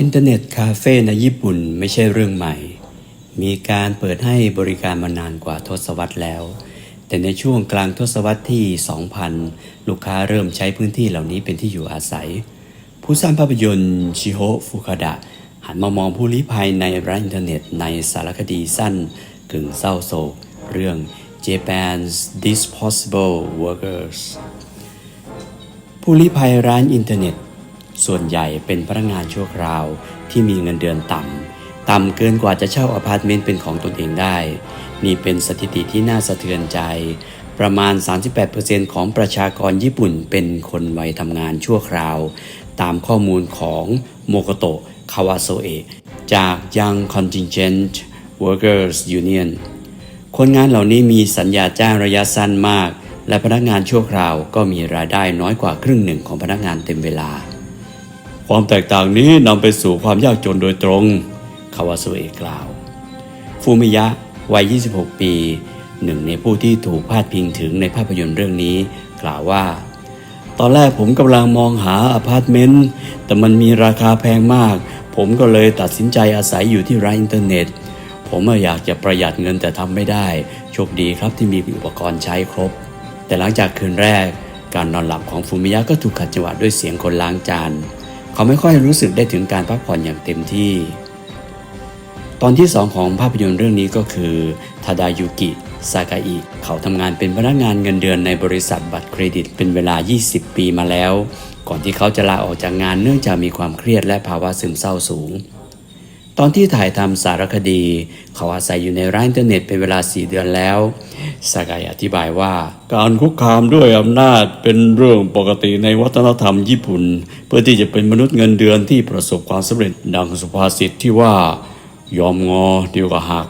อินเทอร์เน็ตคาเฟ่ในญี่ปุ่นไม่ใช่เรื่องใหม่ มีการเปิดให้บริการมานานกว่าทศวรรษแล้ว แต่ในช่วงกลางทศวรรษที่ 2000 ลูกค้าเริ่มใช้พื้นที่เหล่านี้เป็นที่อยู่อาศัย ผู้สร้างภาพยนตร์ชิโฮฟุคาดะหันมามองผู้ลี้ภัยในร้านอินเทอร์เน็ตในสารคดีสั้นกึ่งเศร้าโศก เรื่อง Japan's Disposable Workers ผู้ลี้ภัยร้านอินเทอร์เน็ต ส่วนใหญ่เป็นพนักงานชั่วคราวที่มีเงินเดือนต่ำ ต่ำเกินกว่าจะเช่าอพาร์ตเมนต์เป็นของตนเองได้ นี่เป็นสถิติที่น่าสะเทือนใจ ประมาณ 38%ของประชากรญี่ปุ่นเป็นคนวัยทำงานชั่วคราว ตามข้อมูลของโมโกโตะคาวาโซเอะจาก Young Contingent Workers Union คนงานเหล่านี้มีสัญญาจ้างระยะสั้นมาก และพนักงานชั่วคราวก็มีรายได้น้อยกว่าครึ่งหนึ่งของพนักงานเต็มเวลา ความแตกต่างนี้นำไปสู่ความยากจนโดยตรง คาวาสุเอะกล่าว ฟูมิยะวัย 26 ปี หนึ่งในผู้ที่ถูกพาดพิงถึงในภาพยนตร์เรื่องนี้ กล่าวว่า ตอนแรกผมกำลังมองหาอพาร์ตเมนต์ แต่มันมีราคาแพงมาก ผมก็เลยตัดสินใจอาศัยอยู่ที่ร้านอินเทอร์เน็ต ผมอยากจะประหยัดเงินแต่ทำไม่ได้ โชคดีครับที่มีอุปกรณ์ใช้ครบ แต่หลังจากคืนแรก การนอนหลับของฟูมิยะก็ถูกขัดจังหวะด้วยเสียงคนล้างจาน เขาไม่ค่อยรู้สึกได้ถึงการพักผ่อนอย่างเต็มที่ ตอนที่สองของภาพยนตร์เรื่องนี้ก็คือทาดายุกิซากาอิเขาทำงานเป็นพนักงานเงินเดือนในบริษัทบัตรเครดิตเป็นเวลา 20 ปีมาแล้ว ก่อนที่เขาจะลาออกจากงานเนื่องจากมีความเครียดและภาวะซึมเศร้าสูง ตอนที่ถ่ายทำสารคดี เขาอาศัยอยู่ในร้านอินเทอร์เน็ตเป็นเวลา 4 เดือนแล้ว สากายอธิบายว่า การคุกคามด้วยอำนาจเป็นเรื่องปกติในวัฒนธรรมญี่ปุ่น เพื่อที่จะเป็นมนุษย์เงินเดือนที่ประสบความสำเร็จดังสุภาษิตที่ว่ายอมงอเดียวกับหัก